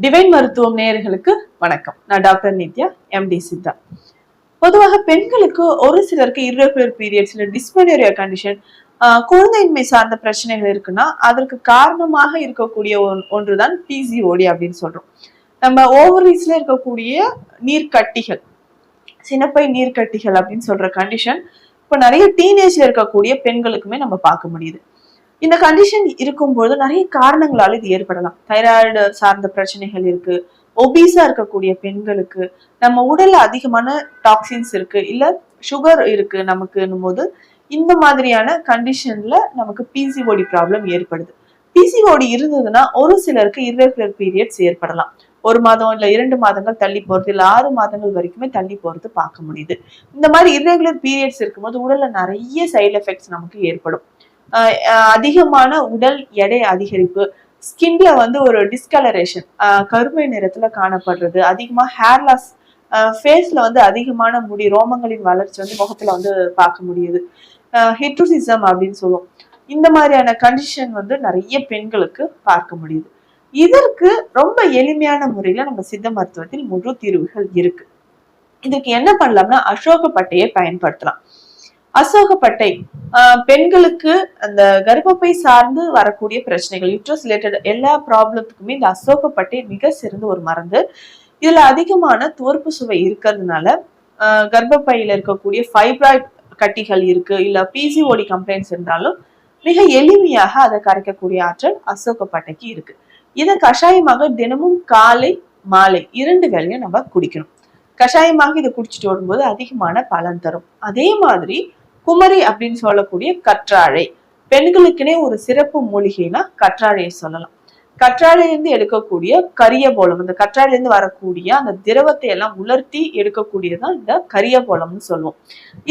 Divine மருத்துவம் நேயர்களுக்கு வணக்கம். நான் டாக்டர் நித்யா எம்டி சித்தா. பொதுவாக பெண்களுக்கு ஒரு சிலருக்கு இரகுலர் பீரியட்ஸ் இல்லை டிஸ்பனரியா கண்டிஷன் குழந்தையின்மை சார்ந்த பிரச்சனைகள் இருக்குன்னா அதற்கு காரணமாக இருக்கக்கூடிய ஒன்- ஒன்றுதான் பிசிஓடி அப்படின்னு சொல்றோம். நம்ம ஓவரீஸ்ல இருக்கக்கூடிய நீர்க்கட்டிகள் சினப்பை நீர்க்கட்டிகள் அப்படின்னு சொல்ற கண்டிஷன் இப்போ நிறைய டீனேஜ்ல இருக்கக்கூடிய பெண்களுக்குமே நம்ம பார்க்க முடியுது. இந்த கண்டிஷன் இருக்கும்போது நிறைய காரணங்களால இது ஏற்படலாம். தைராய்டு சார்ந்த பிரச்சனைகள் இருக்கு. ஒபீஸா இருக்கக்கூடிய பெண்களுக்கு நம்ம உடல்ல அதிகமான டாக்ஸின்ஸ் இருக்கு. இல்ல சுகர் இருக்கு நமக்குன்னும் போது இந்த மாதிரியான கண்டிஷன்ல நமக்கு பிசிஓடி ப்ராப்ளம் ஏற்படுது. பிசிஓடி இருந்ததுன்னா ஒரு சிலருக்கு இரகுலர் பீரியட்ஸ் ஏற்படலாம். ஒரு மாதம் இல்ல இரண்டு மாதங்கள் தள்ளி போறது இல்ல ஆறு மாதங்கள் வரைக்குமே தள்ளி போறது பார்க்க முடியுது. இந்த மாதிரி இரகுலர் பீரியட்ஸ் இருக்கும்போது உடல்ல நிறைய சைடு எஃபெக்ட்ஸ் நமக்கு ஏற்படும். அதிகமான உடல் எடை அதிகரிப்பு ஸ்கின்ல வந்து ஒரு டிஸ்கலரேஷன் கருமை நிறத்துல காணப்படுறது அதிகமா ஹேர் லாஸ் ஃபேஸ்ல வந்து அதிகமான முடி ரோமங்களின் வளர்ச்சி வந்து முகத்துல வந்து பார்க்க முடியுது. ஹிட்ரோசிசம் அப்படின்னு சொல்லுவோம். இந்த மாதிரியான கண்டிஷன் வந்து நிறைய பெண்களுக்கு பார்க்க முடியுது. இதற்கு ரொம்ப எளிமையான முறையில நம்ம சித்த மருத்துவத்தில் முழு தீர்வுகள் இருக்கு. இதுக்கு என்ன பண்ணலாம்னா அசோக பட்டையை பயன்படுத்தலாம். அசோகப்பட்டை. ஆஹ் பெண்களுக்கு அந்த கர்ப்பப்பை சார்ந்து வரக்கூடிய பிரச்சனைகள் யூட்ரஸ் ரிலேட்டட் எல்லா ப்ராப்ளத்துக்குமே இந்த அசோகப்பட்டை மிக சிறந்த ஒரு மருந்து. இதுல அதிகமான துவர்ப்பு சுவை இருக்கிறதுனால கர்ப்பப்பையில இருக்கக்கூடிய ஃபைப்ராய்ட் கட்டிகள் இருக்கு இல்ல பிசிஓடி கம்ப்ளைண்ட்ஸ் இருந்தாலும் மிக எளிமையாக அதை கரைக்கக்கூடிய ஆற்றல் அசோகப்பட்டைக்கு இருக்கு. இதை கஷாயமாக தினமும் காலை மாலை இரண்டு வேலையும் நம்ம குடிக்கணும். கஷாயமாக இதை குடிச்சிட்டு வரும்போது அதிகமான பலன் தரும். அதே மாதிரி குமரி அப்படின்னு சொல்லக்கூடிய கற்றாழை. பெண்களுக்குனே ஒரு சிறப்பு மூலிகைனா கற்றாழையை சொல்லலாம். கற்றாழையிலிருந்து எடுக்கக்கூடிய கரிய போலம் இந்த கற்றாழையிலிருந்து வரக்கூடிய அந்த திரவத்தை எல்லாம் உலர்த்தி எடுக்கக்கூடியதான் இந்த கரிய போலம்னு சொல்லுவோம்.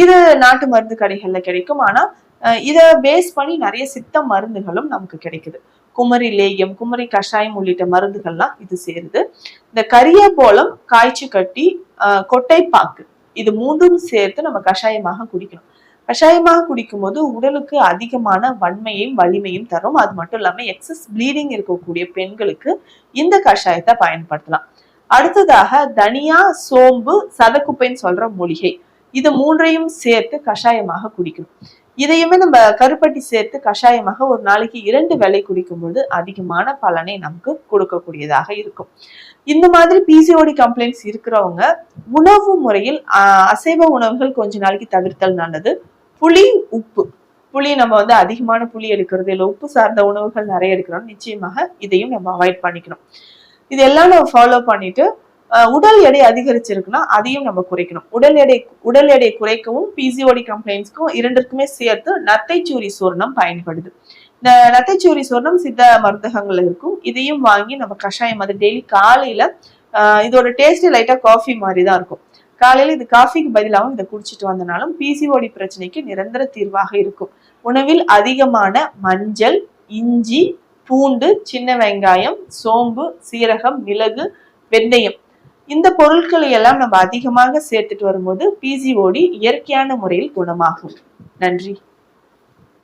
இது நாட்டு மருந்து கடைகள்ல கிடைக்கும். ஆனா இதை பேஸ் பண்ணி நிறைய சித்த மருந்துகளும் நமக்கு கிடைக்குது. குமரி லேயம் குமரி கஷாயம் உள்ளிட்ட மருந்துகள்லாம் இது சேருது. இந்த கரிய போலம் காய்ச்சி கட்டி கொட்டைப்பாக்கு இது மூன்றும் சேர்த்து நம்ம கஷாயமாக குடிக்கணும். கஷாயமாக குடிக்கும்போது உடலுக்கு அதிகமான வன்மையும் வலிமையும் தரும். அது மட்டும் இல்லாம எக்ஸஸ் ப்ளீடிங் இருக்கக்கூடிய பெண்களுக்கு இந்த கஷாயத்தை பயன்படுத்தலாம். அடுத்ததாக தனியா சோம்பு சதக்குப்பைன்னு சொல்ற மூலிகை. இது மூன்றையும் சேர்த்து கஷாயமாக குடிக்கணும். இதையுமே நம்ம கருப்பட்டி சேர்த்து கஷாயமாக ஒரு நாளைக்கு இரண்டு வேளை குடிக்கும்போது அதிகமான பலனை நமக்கு கொடுக்கக்கூடியதாக இருக்கும். இந்த மாதிரி பிசிஓடி கம்ப்ளைண்ட்ஸ் இருக்கிறவங்க உணவு முறையில் அசைவ உணவுகள் கொஞ்ச நாளைக்கு தவிர்த்தல் நல்லது. புளி உப்பு. புளி நம்ம வந்து அதிகமான புளி எடுக்கிறது இல்லை உப்பு சார்ந்த உணவுகள் நிறைய எடுக்கிறோம். நிச்சயமாக இதையும் நம்ம அவாய்ட் பண்ணிக்கணும். இதெல்லாம் நம்ம ஃபாலோ பண்ணிட்டு உடல் எடை அதிகரிச்சிருக்குன்னா அதையும் நம்ம குறைக்கணும். உடல் எடை உடல் எடை குறைக்கவும் பிசிஓடி கம்ப்ளைண்ட்ஸ்க்கும் இரண்டிற்குமே சேர்த்து நத்தைச்சூரி சூர்ணம் பயன்படுது. இந்த நத்தைச்சூரி சூர்ணம் சித்த மருந்தகங்கள்ல இருக்கும். இதையும் வாங்கி நம்ம கஷாயம் அது டெய்லி காலையில இதோட டேஸ்ட் லைட்டா காஃபி மாதிரி தான் இருக்கும். காலையில இது காஃபிக்கு பதிலாகவும் இதை குடிச்சிட்டு வந்தனாலும் பிசிஓடி பிரச்சனைக்கு நிரந்தர தீர்வாக இருக்கும். உணவில் அதிகமான மஞ்சள் இஞ்சி பூண்டு சின்ன வெங்காயம் சோம்பு சீரகம் மிளகு வெந்தயம் இந்த பொருட்களை எல்லாம் நம்ம அதிகமாக சேர்த்துட்டு வரும்போது பிசிஓடி இயற்கையான முறையில் குணமாகும். நன்றி.